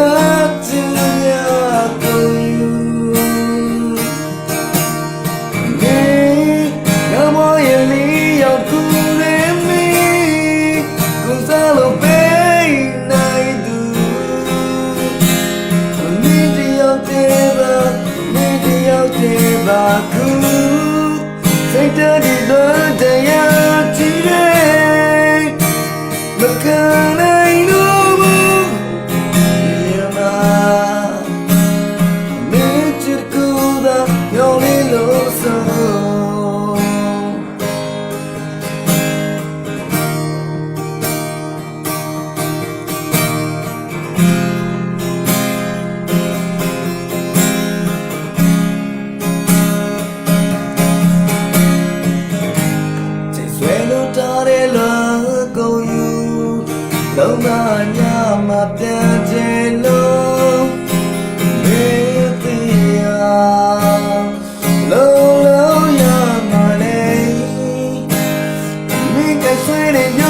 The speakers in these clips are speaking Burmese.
ငါချင်ရကို you နေ လုံးကညမှာပြန်ချင်လို့မေးတရားလုံးလုံးရမှာလေမိကဆွေးနေည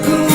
cool.